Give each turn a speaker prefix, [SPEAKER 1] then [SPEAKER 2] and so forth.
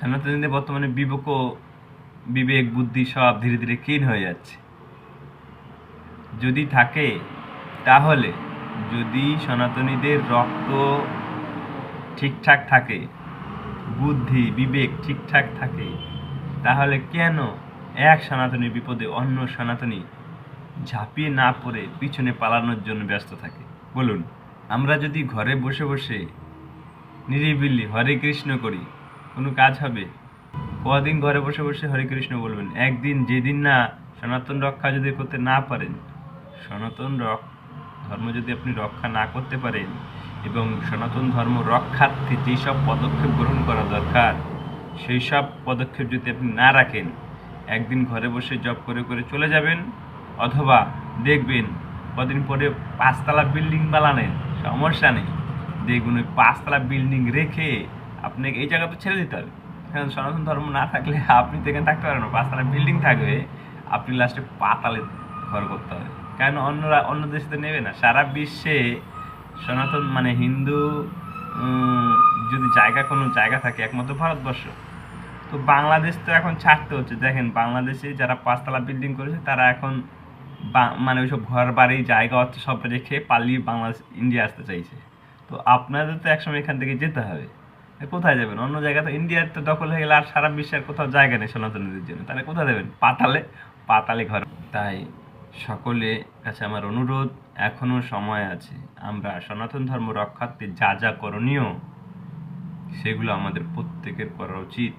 [SPEAKER 1] সনাতনীদের বর্তমানে বিবেক বিবেক, বুদ্ধি সব ধীরে ধীরে ক্ষীণ হয়ে যাচ্ছে। যদি থাকে, তাহলে যদি সনাতনীদের রক্ত ঠিকঠাক থাকে, বুদ্ধি, বিবেক ঠিকঠাক থাকে, তাহলে কেন এক সনাতনী বিপদে অন্য সনাতনী ঝাঁপিয়ে না পড়ে পিছনে পালানোর জন্য ব্যস্ত থাকে? বলুন, আমরা যদি ঘরে বসে বসে নিরিবিলি হরে কৃষ্ণ করি কোনো কাজ হবে? কদিন ঘরে বসে বসে হরে কৃষ্ণ বলবেন, একদিন যেদিন না সনাতন রক্ষা যদি করতে না পারেন, সনাতন ধর্ম যদি আপনি রক্ষা না করতে পারেন এবং সনাতন ধর্ম রক্ষার্থে যেসব পদক্ষেপ গ্রহণ করা দরকার, সেই সব পদক্ষেপ যদি আপনি না রাখেন, একদিন ঘরে বসে জব করে করে চলে যাবেন অথবা দেখবেন কদিন পরে পাঁচতলা বিল্ডিং বানালেন, সমস্যা নেই। দেখুন ওই পাঁচতলা বিল্ডিং রেখে আপনাকে এই জায়গা তো ছেড়ে দিতে হবে। কারণ সনাতন ধর্ম না থাকলে আপনি তো এখানে থাকতে পারেন না। পাঁচতলা বিল্ডিং থাকবে, আপনি লাস্টে পাতালে ঘর করতে হবে। কেন অন্যরা, অন্য দেশে তো নেবে না। সারা বিশ্বে সনাতন মানে হিন্দু যদি জায়গা, কোনো জায়গা থাকে, একমাত্র ভারতবর্ষ। তো বাংলাদেশ তো এখন ছাড়তে হচ্ছে। দেখেন, বাংলাদেশে যারা পাঁচতলা বিল্ডিং করেছে, তারা এখন মানে ওইসব ঘর, বাড়ি, জায়গা, অর্থ সব রেখে পালিয়ে বাংলাদেশ ইন্ডিয়া আসতে চাইছে। তো আপনাদের তো একসময় এখান থেকে যেতে হবে। কোথায় যাবেন? অন্য জায়গা তো ইন্ডিয়ার তো দখল হয়ে গেলে আর সারা বিশ্বের কোথাও জায়গা নেই সনাতনীদের জন্য। তাহলে কোথায় যাবেন? পাতালে? পাতালে ঘর। তাই সকলে কাছে আমার অনুরোধ, এখনও সময় আছে। আমরা সনাতন ধর্ম রক্ষার্থে যা যা করণীয়, সেগুলো আমাদের প্রত্যেকের করা উচিত।